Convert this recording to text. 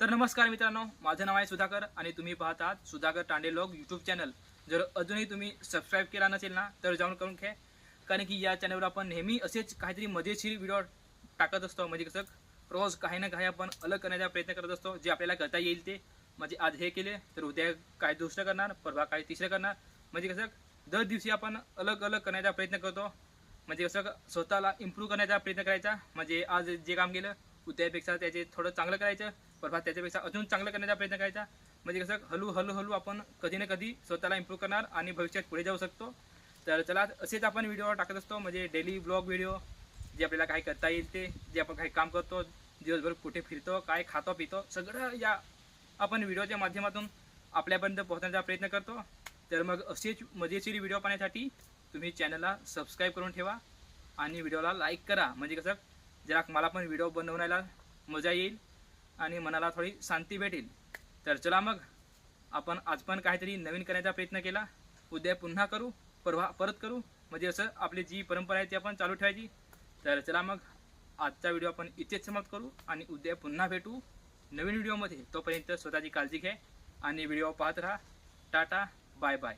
तर नमस्कार मित्रांनो माझं नाव आहे सुधाकर आणि तुम्ही पाहत आहात सुधाकर तांडे लोक यूट्यूब चॅनल जर अजूनही तुम्ही सबस्क्राईब केला नसेल ना तर जाऊन करून घ्या. कारण की या चॅनलवर आपण नेहमी असेच काहीतरी मजेशीर व्हिडिओ टाकत असतो. म्हणजे कसं रोज काही ना काही आपण अलग करण्याचा प्रयत्न करत असतो जे आपल्याला करता येईल ते. म्हणजे आज हे केले तर उद्या काय दुसरं करणार परवा काय तिसरं करणार. म्हणजे कसं दर दिवशी आपण अलग अलग करण्याचा प्रयत्न करतो. म्हणजे कसं स्वतःला इम्प्रूव्ह करण्याचा प्रयत्न करायचा. म्हणजे आज जे काम केलं त्यापेक्षा त्याचे थोडं चांगलं करायचं परवा त्याच्यापेक्षा अजून चांगलं करण्याचा प्रयत्न करायचा. म्हणजे कसं हळू हळूहळू आपण कधी ना कधी स्वतःला इम्प्रूव्ह करणार आणि भविष्यात पुढे जाऊ शकतो. तर चला असेच आपण व्हिडिओ टाकत असतो म्हणजे डेली ब्लॉग व्हिडिओ जे आपल्याला काही करता येईल ते जे आपण काही काम करतो दिवसभर कुठे फिरतो काय खातो पितो सगळं या आपण व्हिडिओच्या माध्यमातून आपल्यापर्यंत पोहोचण्याचा प्रयत्न करतो. तर मग असेच मजेशीर व्हिडिओ पाहण्यासाठी तुम्ही चॅनलला सबस्क्राईब करून ठेवा आणि व्हिडिओला लाईक करा. म्हणजे कसं जरा मला पण व्हिडिओ बनवण्याला मजा येईल आणि मनाला थोडी शांती भेटेल. तर चला मग आपण आज पण काहीतरी नवीन करण्याचा प्रयत्न केला. उद्या पुन्हा करू परवा परत करू. म्हणजे असं आपली जी परंपरा आहे ती आपण चालू ठेवायची. तर चला मग आजचा व्हिडिओ आपण इथेच समाप्त करू आणि उद्या पुन्हा भेटू नवीन व्हिडिओमध्ये तोपर्यंत स्वतःची काळजी घ्या आणि व्हिडिओ पाहत राहा. Tata bye bye.